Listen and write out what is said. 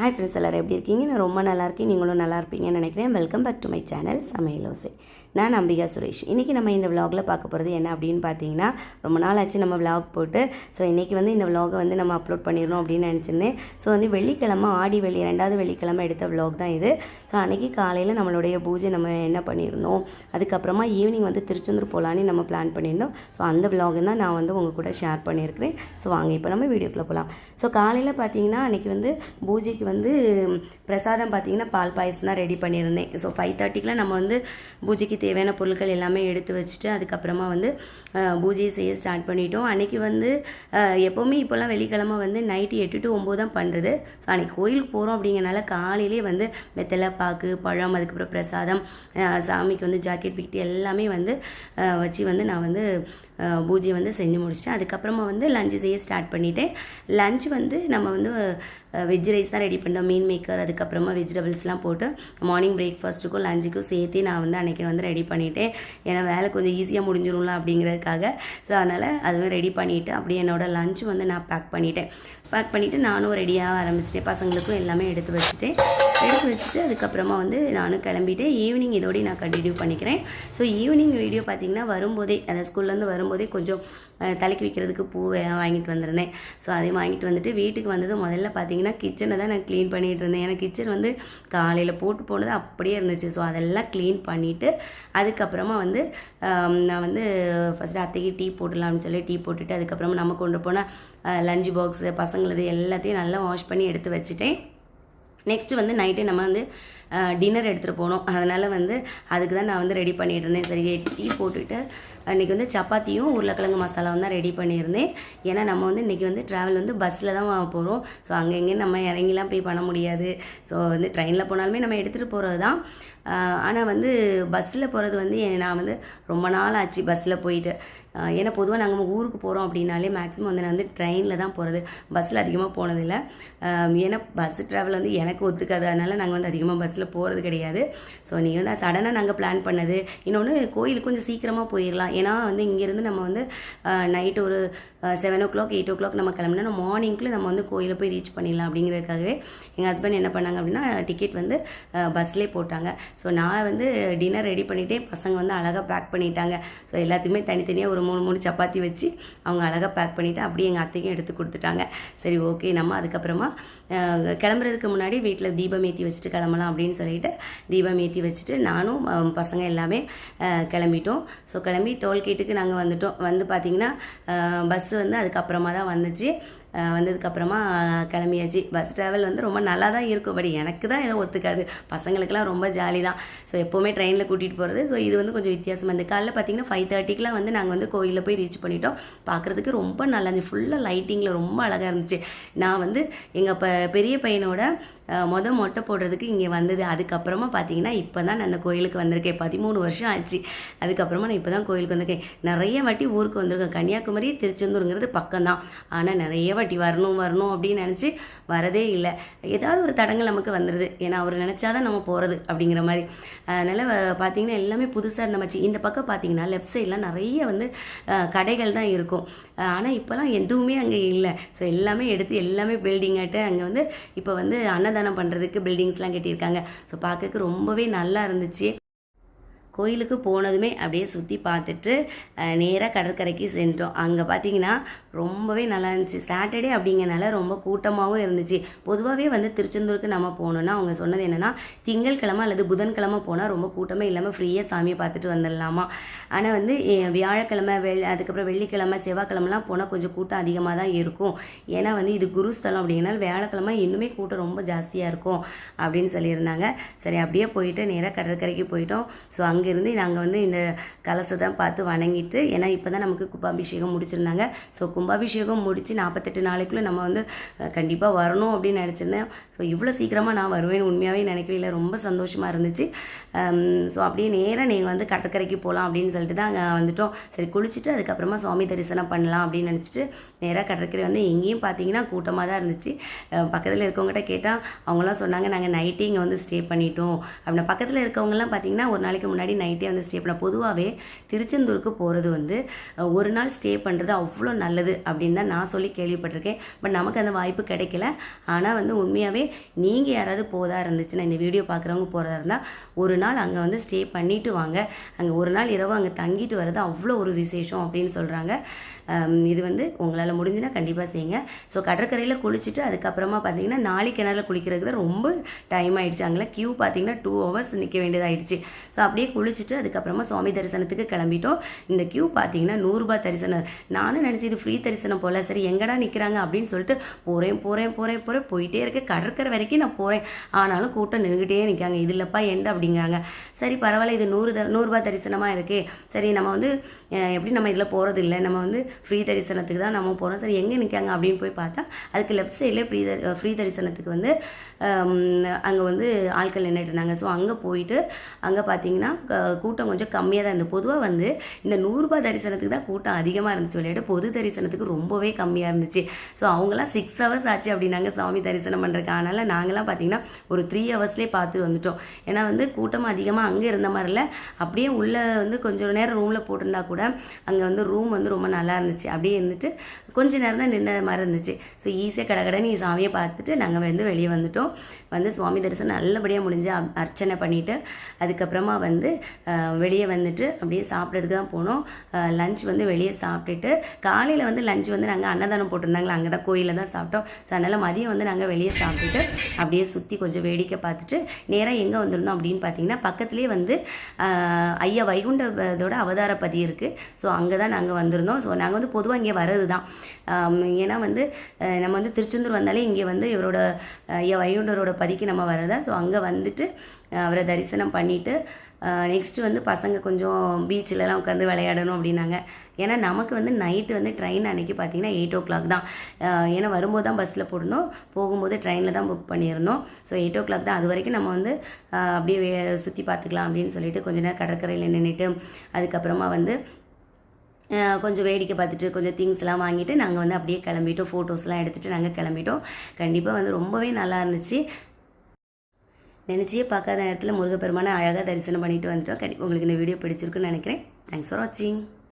Hi friends எல்லோரும் எப்படி இருக்கீங்க? நான் ரொம்ப நல்லா இருக்கேன். நீங்களும் நல்லா இருப்பீங்கன்னு நினைக்கிறேன். Welcome back to my channel Samayalosai நான் அம்பிகா சுரேஷ். இன்றைக்கி நம்ம இந்த விலாகில் பார்க்க போகிறது என்ன அப்படின்னு பார்த்தீங்கன்னா ரொம்ப நாள் ஆச்சு நம்ம விலாக் போட்டு. ஸோ இன்றைக்கி வந்து இந்த விலாகை வந்து நம்ம அப்லோட் பண்ணிடணும் அப்படின்னு நினச்சிருந்தேன். ஸோ வந்து வெள்ளிக்கிழமை ஆடி வெள்ளி ரெண்டாவது வெள்ளிக்கிழமை எடுத்த விலாக் தான் இது. ஸோ அன்றைக்கி காலையில் நம்மளுடைய பூஜை நம்ம என்ன பண்ணியிருந்தோம்? அதுக்கப்புறமா ஈவினிங் வந்து திருச்செந்தூர் போகலான்னு நம்ம பிளான் பண்ணியிருந்தோம். ஸோ அந்த vlog தான் நான் வந்து உங்கள் கூட ஷேர் பண்ணியிருக்கிறேன். ஸோ வாங்க இப்போ நம்ம வீடியோக்குள்ளே போகலாம் ஸோ காலையில் பார்த்தீங்கன்னா அன்றைக்கி வந்து பூஜைக்கு வந்து பிரசாதம் பார்த்திங்கன்னா பால் பாயசம் தான் ரெடி பண்ணியிருந்தேன். ஸோ ஃபைவ் தேர்ட்டிக்கெலாம் நம்ம வந்து பூஜைக்கு தேவையான பொருட்கள் எல்லாமே எடுத்து வச்சுட்டு அதுக்கப்புறமா வந்து பூஜையை செய்ய ஸ்டார்ட் பண்ணிட்டோம். அன்றைக்கி வந்து எப்போவுமே இப்போல்லாம் வெள்ளிக்கிழமை வந்து நைட்டு எட்டு டு ஒம்பது தான் பண்ணுறது ஸோ அன்றைக்கி கோயிலுக்கு போகிறோம் அப்படிங்கறனால காலையிலே வந்து வெத்தலை பாக்கு பழம் அதுக்கப்புறம் பிரசாதம் சாமிக்கு வந்து ஜாக்கெட் பிக்டி எல்லாமே வந்து வச்சு வந்து நான் வந்து பூஜை வந்து செஞ்சு முடிச்சிட்டேன். அதுக்கப்புறமா வந்து லஞ்சு செய்ய ஸ்டார்ட் பண்ணிட்டேன். லஞ்ச் வந்து நம்ம வந்து வெஜ் ரைஸ் தான் ரெடி பண்ணோம் மீன் மேக்கர் அதுக்கப்புறமா வெஜிடபிள்ஸ்லாம் போட்டு மார்னிங் பிரேக்ஃபாஸ்ட்டுக்கும் லஞ்சுக்கும் சேர்த்து நான் வந்து அன்றைக்கி வந்து ரெடி பண்ணிவிட்டேன் ஏன்னா வேலை கொஞ்சம் ஈஸியாக முடிஞ்சிரும்ல அப்படிங்கிறதுக்காக. ஸோ அதனால் அதுவும் ரெடி பண்ணிவிட்டு அப்படியே என்னோடய லஞ்ச் வந்து நான் பேக் பண்ணிவிட்டேன் பேக் பண்ணிவிட்டு நானும் ரெடியாக ஆரம்பிச்சிட்டேன். பசங்களுக்கும் எல்லாமே எடுத்து வச்சுட்டேன். எடுத்து வச்சுட்டு அதுக்கப்புறமா வந்து நானும் கிளம்பிட்டேன். ஈவினிங் இதோடய நான் கண்டினியூ பண்ணிக்கிறேன். ஸோ ஈவினிங் வீடியோ பார்த்தீங்கன்னா வரும்போதே அந்த ஸ்கூல்லேருந்து வரும்போது கொஞ்சம் தலைக்கு வைக்கிறதுக்கு பூ வாங்கிட்டு வந்திருந்தேன். ஸோ அதையும் வாங்கிட்டு வந்துட்டு வீட்டுக்கு வந்தது முதல்ல பார்த்தீங்கன்னா கிச்சனை தான் நான் க்ளீன் பண்ணிகிட்டு இருந்தேன். ஏன்னா கிச்சன் வந்து காலையில் போட்டு போனது அப்படியே இருந்துச்சு. ஸோ அதெல்லாம் க்ளீன் பண்ணிவிட்டு அதுக்கப்புறமா வந்து நான் வந்து ஃபஸ்ட்டு அத்தைக்கு டீ போட்டுடலாம்னு சொல்லி டீ போட்டுட்டு அதுக்கப்புறமா நம்ம கொண்டு போன லஞ்ச் பாக்ஸு பசங்களது எல்லாத்தையும் நல்லா வாஷ் பண்ணி எடுத்து வச்சுட்டேன். நெக்ஸ்ட்டு வந்து நைட்டே நம்ம வந்து டின்னர் எடுத்துகிட்டு போனோம். அதனால் வந்து அதுக்கு தான் நான் வந்து ரெடி பண்ணிட்டு இருந்தேன் சரி டீ போட்டுட்டு அன்றைக்கி வந்து சப்பாத்தியும் உருளைக்கிழங்கு மசாலாவும் தான் ரெடி பண்ணியிருந்தேன். ஏன்னா நம்ம வந்து இன்றைக்கி வந்து ட்ராவல் வந்து பஸ்ஸில் தான் போகிறோம் ஸோ அங்கே எங்கேயும் நம்ம இறங்கிலாம் போய் பண்ண முடியாது. ஸோ வந்து ட்ரெயினில் போனாலுமே நம்ம எடுத்துகிட்டு போகிறது தான் ஆனால் வந்து பஸ்ஸில் போகிறது வந்து நான் வந்து ரொம்ப நாள் ஆச்சு பஸ்ஸில் போயிட்டு. ஏன்னா பொதுவாக நாங்கள் ஊருக்கு போகிறோம் அப்படின்னாலே மேக்ஸிமம் வந்து நான் வந்து ட்ரெயினில் தான் போகிறது பஸ்ஸில் அதிகமாக போனதில்லை. ஏன்னா பஸ் ட்ராவல் வந்து எனக்கு ஒத்துக்காது. அதனால் நாங்கள் வந்து அதிகமாக பஸ்ஸில் போகிறது கிடையாது. ஸோ நீங்கள் வந்து சடனாக நாங்கள் பிளான் பண்ணது. இன்னொன்று கோயிலுக்கு கொஞ்சம் சீக்கிரமாக போயிடலாம் ஏன்னா வந்து இங்கேருந்து நம்ம வந்து நைட்டு ஒரு seven o'clock eight o'clock நம்ம கிளம்புனா மார்னிங்க்குள்ளே நம்ம வந்து கோயிலை போய் ரீச் பண்ணிடலாம் அப்படிங்கிறதுக்காகவே எங்கள் ஹஸ்பண்ட் என்ன பண்ணாங்க அப்படின்னா டிக்கெட் வந்து பஸ்லேயே போட்டாங்க. ஸோ நான் வந்து டின்னர் ரெடி பண்ணிட்டே பசங்க வந்து அழகாக பேக் பண்ணிட்டாங்க. ஸோ எல்லாத்துக்குமே தனித்தனியாக ஒரு மூணு மூணு சப்பாத்தி வச்சு அவங்க அழகாக பேக் பண்ணிவிட்டு அப்படியே எங்கள் அத்தைக்கும் எடுத்து கொடுத்துட்டாங்க. சரி ஓகே நம்ம அதுக்கப்புறமா கிளம்புறதுக்கு முன்னாடி வீட்டில் தீபம் ஏற்றி வச்சுட்டு கிளம்பலாம் அப்படின்னு அப்படின்னு சொல்லிட்டு தீபம் ஏற்றி வச்சுட்டு நானும் பசங்க எல்லாமே கிளம்பிட்டோம். ஸோ கிளம்பி டோல்கேட்டுக்கு நாங்கள் வந்துட்டோம். வந்து பார்த்திங்கன்னா பஸ்ஸு வந்து அதுக்கப்புறமா தான் வந்துச்சு. வந்ததுக்கப்புறமா கிளம்பியாச்சு. பஸ் ட்ராவல் வந்து ரொம்ப நல்லா தான் இருக்கும். பட் எனக்கு தான் எதுவும் ஒத்துக்காது. பசங்களுக்குலாம் ரொம்ப ஜாலி தான் ஸோ எப்போவுமே ட்ரெயினில் கூட்டிகிட்டு போகிறது ஸோ இது வந்து கொஞ்சம் வித்தியாசமாக இருந்தது. காலைல பார்த்தீங்கன்னா ஃபைவ் தேர்ட்டிக்கெலாம் வந்து நாங்கள் வந்து கோயிலில் போய் ரீச் பண்ணிட்டோம். பார்க்குறதுக்கு ரொம்ப நல்லா இருந்துச்சு. ஃபுல்லாக லைட்டிங்கில் ரொம்ப அழகாக இருந்துச்சு. நான் வந்து எங்கள் ப பெரிய பையனோட மொதல் மொட்டை போடுறதுக்கு இங்கே வந்தது. அதுக்கப்புறமா பார்த்தீங்கன்னா இப்போ தான் நான் அந்த கோயிலுக்கு வந்திருக்கேன். பதிமூணு வருஷம் ஆச்சு. அதுக்கப்புறமா நான் இப்போ தான் கோயிலுக்கு வந்திருக்கேன். நிறைய வாட்டி ஊருக்கு வந்திருக்கேன். கன்னியாகுமரி திருச்செந்தூருங்கிறது பக்கம் தான் ஆனால் நிறைய வாட்டி வரணும் வரணும் அப்படின்னு நினச்சி வரதே இல்லை. ஏதாவது ஒரு தடங்கள் நமக்கு வந்துடுது ஏன்னா அவர் நினச்சாதான் நம்ம போகிறது அப்படிங்கிற மாதிரி. அதனால் பார்த்தீங்கன்னா எல்லாமே புதுசாக இருந்த மாதிரி. இந்த பக்கம் பார்த்தீங்கன்னா லெஃப்ட் சைடில் நிறைய வந்து கடைகள் தான் இருக்கும். ஆனால் இப்போலாம் எதுவுமே அங்கே இல்லை. ஸோ எல்லாமே எடுத்து எல்லாமே பில்டிங் ஆகிட்டு அங்கே வந்து இப்போ வந்து அன்னதானம் பண்ணுறதுக்கு பில்டிங்ஸ்லாம் கட்டியிருக்காங்க. ஸோ பார்க்கறக்கு ரொம்பவே நல்லா இருந்துச்சு. கோயிலுக்கு போனதுமே அப்படியே சுற்றி பார்த்துட்டு நேராக கடற்கரைக்கு சென்றோம். அங்கே பார்த்தீங்கன்னா ரொம்பவே நல்லா இருந்துச்சு. சாட்டர்டே அப்படிங்கிறனால ரொம்ப கூட்டமாகவும் இருந்துச்சு. பொதுவாகவே வந்து திருச்செந்தூருக்கு நம்ம போகணுன்னா அவங்க சொன்னது என்னென்னா திங்கட்கிழமை அல்லது புதன்கிழமை போனால் ரொம்ப கூட்டமே இல்லாமல் ஃப்ரீயாக சாமியை பார்த்துட்டு வந்துடலாமா? ஆனால் வந்து வியாழக்கிழமை வெள் அதுக்கப்புறம் வெள்ளிக்கிழமை செவ்வாய்க்கிழமெலாம் போனால் கொஞ்சம் கூட்டம் அதிகமாக தான் இருக்கும். ஏன்னா வந்து இது குருஸ்தலம் அப்படிங்கனால வியாழக்கிழமை இன்னுமே கூட்டம் ரொம்ப ஜாஸ்தியாக இருக்கும் அப்படின்னு சொல்லியிருந்தாங்க. சரி அப்படியே போயிட்டு நேராக கடற்கரைக்கு போயிட்டோம். ஸோ அங்கே இருந்து நாங்கள் வந்து இந்த கலசை தான் பார்த்து வணங்கிட்டு ஏன்னா இப்போ தான் நமக்கு கும்பாபிஷேகம் முடிச்சிருந்தாங்க. ஸோ கும்பாபிஷேகம் முடித்து நாற்பத்தெட்டு நாளைக்குள்ளே நம்ம வந்து கண்டிப்பாக வரணும் அப்படின்னு நினச்சிருந்தேன். ஸோ இவ்வளோ சீக்கிரமாக நான் வருவேன் உண்மையாகவே நினைக்கவே இல்லை. ரொம்ப சந்தோஷமாக இருந்துச்சு. ஸோ அப்படியே நேராக நீங்கள் வந்து கடற்கரைக்கு போகலாம் அப்படின்னு சொல்லிட்டு தான் அங்கே வந்துட்டோம். சரி குளிச்சுட்டு அதுக்கப்புறமா சுவாமி தரிசனம் பண்ணலாம் அப்படின்னு நினச்சிட்டு நேராக கடற்கரை வந்து எங்கேயும் பார்த்தீங்கன்னா கூட்டமாக தான் இருந்துச்சு. பக்கத்தில் இருக்கவங்ககிட்ட கேட்டால் அவங்களாம் சொன்னாங்க நாங்கள் நைட்டே இங்கே வந்து ஸ்டே பண்ணிட்டோம். அப்படின்னா பக்கத்தில் இருக்கவங்கலாம் பார்த்தீங்கன்னா ஒரு நாளைக்கு முன்னாடி நைட்டே வந்து ஸ்டே பண்ண பொதுவாகவே திருச்செந்தூருக்கு போகிறது வந்து ஒரு நாள் ஸ்டே பண்ணுறது அவ்வளோ நல்லது அப்படின்னு தான் நான் சொல்லி கேள்விப்பட்டிருக்கேன். பட் நமக்கு அந்த வாய்ப்பு கிடைக்கல. ஆனால் வந்து உண்மையாகவே நீங்கள் யாராவது போதா இருந்துச்சுன்னா இந்த வீடியோ பார்க்குறவங்க போகிறதா இருந்தால் ஒரு நாள் அங்கே வந்து ஸ்டே பண்ணிவிட்டு வாங்க. அங்கே ஒரு நாள் இரவு அங்கே தங்கிட்டு வர்றது அவ்வளோ ஒரு விசேஷம் அப்படின்னு சொல்கிறாங்க இது வந்து உங்களால் முடிஞ்சுன்னா கண்டிப்பாக செய்யுங்க. ஸோ கடற்கரையில் குளிச்சுட்டு அதுக்கப்புறமா பார்த்தீங்கன்னா நாளை கிணறுல குளிக்கிறதுக்கு தான் ரொம்ப டைம் ஆகிடுச்சு அங்கே க்யூ பார்த்தீங்கன்னா டூ ஹவர்ஸ் நிற்க வேண்டியதாகிடுச்சு ஸோ அப்படியே குளிச்சுட்டு அதுக்கப்புறமா சுவாமி தரிசனத்துக்கு கிளம்பிட்டோம். இந்த க்யூ பார்த்தீங்கன்னா நூறுரூபா தரிசனம். நானும் நினச்சி இது ஃப்ரீ தரிசனம் போல். சரி எங்கடா நிற்கிறாங்க அப்படின்னு சொல்லிட்டு போகிறேன் போகிறேன் போகிறேன் போகிறேன் போயிட்டே இருக்க. கடற்கரை வரைக்கும் நான் போகிறேன் ஆனாலும் கூட்டம் நின்றுக்கிட்டே நிற்காங்க இது இல்லைப்பா எண்டு அப்படிங்கிறாங்க. சரி பரவாயில்ல. இது நூறு த நூறுரூபா தரிசனமாக இருக்கே. சரி நம்ம வந்து எப்படி நம்ம இதில் போகிறது இல்லை. நம்ம வந்து ஃப்ரீ தரிசனத்துக்கு தான் நம்ம போகிறோம் சரி எங்கே நிற்காங்க அப்படின்னு போய் பார்த்தா அதுக்கு லெஃப்ட் சைட்லேயே ஃப்ரீ ஃப்ரீ தரிசனத்துக்கு வந்து அங்கே வந்து ஆட்கள் நின்றுட்டு இருந்தாங்க. ஸோ அங்கே போயிட்டு அங்கே பார்த்தீங்கன்னா கூட்டம் கொஞ்சம் கம்மியாக தான் இருந்தது. பொதுவாக வந்து இந்த நூறுரூபா தரிசனத்துக்கு தான் கூட்டம் அதிகமாக இருந்துச்சு விளையாட்டு பொது தரிசனத்துக்கு ரொம்பவே கம்மியாக இருந்துச்சு. ஸோ அவங்களாம் சிக்ஸ் ஹவர்ஸ் ஆச்சு அப்படின்னாங்க சாமி தரிசனம் பண்ணுறதுக்கு அதனால் நாங்களாம் பார்த்திங்கன்னா ஒரு த்ரீ ஹவர்ஸ்லேயே பார்த்து வந்துட்டோம். ஏன்னா வந்து கூட்டம் அதிகமாக அங்கே இருந்த மாதிரி இல்லை. அப்படியே உள்ளே வந்து கொஞ்சம் நேரம் ரூமில் போட்டிருந்தா கூட அங்கே வந்து ரூம் வந்து ரொம்ப நல்லா இருந்துச்சு. அப்படியே இருந்துட்டு கொஞ்ச நேரம் தான் நின்ன மாதிரி இருந்துச்சு. ஸோ ஈஸியாக கடகடன்னு சாமியை பார்த்துட்டு நாங்கள் வந்து வெளியே வந்துட்டோம். வந்து சுவாமி தரிசனம் நல்லபடியாக முடிஞ்சு அப்- அர்ச்சனை பண்ணிவிட்டு அதுக்கப்புறமா வந்து வெளியே வந்துட்டு அப்படியே சாப்பிட்றதுக்கு தான் போனோம். லஞ்ச் வந்து வெளியே சாப்பிட்டுட்டு காலையில் வந்து லஞ்ச் வந்து நாங்கள் அன்னதானம் போட்டிருந்தாங்களா அங்கே தான் கோயிலில் தான் சாப்பிட்டோம். ஸோ அதனால் மதியம் வந்து நாங்கள் வெளியே சாப்பிட்டுட்டு அப்படியே சுற்றி கொஞ்சம் வேடிக்கை பார்த்துட்டு நேராக எங்கே வந்திருந்தோம் அப்படின்னு பார்த்தீங்கன்னா பக்கத்துலேயே வந்து ஐயா வைகுண்டதோட அவதார பதி இருக்குது ஸோ அங்கே தான் நாங்கள் வந்திருந்தோம். ஸோ நாங்கள் வந்து பொதுவாக இங்கே வர்றது தான் ஏன்னா வந்து நம்ம வந்து திருச்செந்தூர் வந்தாலே இங்கே வந்து இவரோட ஐயா வைகுண்டரோட பதிக்கு நம்ம வரதா ஸோ அங்கே வந்துட்டு அவரை தரிசனம் பண்ணிவிட்டு நெக்ஸ்ட்டு வந்து பசங்க கொஞ்சம் பீச்சிலலாம் உட்காந்து விளையாடணும் அப்படின்னாங்க. ஏன்னா நமக்கு வந்து நைட்டு வந்து ட்ரெயின் அன்றைக்கி பார்த்தீங்கன்னா எயிட் ஓ கிளாக் தான் ஏன்னா வரும்போது தான் பஸ்ஸில் போட்டிருந்தோம் போகும்போது ட்ரெயினில் தான் புக் பண்ணியிருந்தோம் ஸோ எயிட் ஓ கிளாக் தான். அது வரைக்கும் நம்ம வந்து அப்படியே சுற்றி பார்த்துக்கலாம் அப்படின்னு சொல்லிட்டு கொஞ்ச நேரம் கடற்கரையில் நின்றுட்டு அதுக்கப்புறமா வந்து கொஞ்சம் வேடிக்கை பார்த்துட்டு கொஞ்சம் திங்ஸ்லாம் வாங்கிட்டு நாங்கள் வந்து அப்படியே கிளம்பிட்டோம். ஃபோட்டோஸ்லாம் எடுத்துகிட்டு நாங்கள் கிளம்பிட்டோம். கண்டிப்பாக வந்து ரொம்பவே நல்லா இருந்துச்சு. நினச்சியே பார்க்காத நேரத்தில் முருகப்பெருமானை அழகாக தரிசனம் பண்ணிட்டு வந்துட்டோம். கண்டிப்பாக உங்களுக்கு இந்த வீடியோ பிடிச்சிருக்குன்னு நினைக்கிறேன். தேங்க்ஸ் ஃபார் வாட்சிங்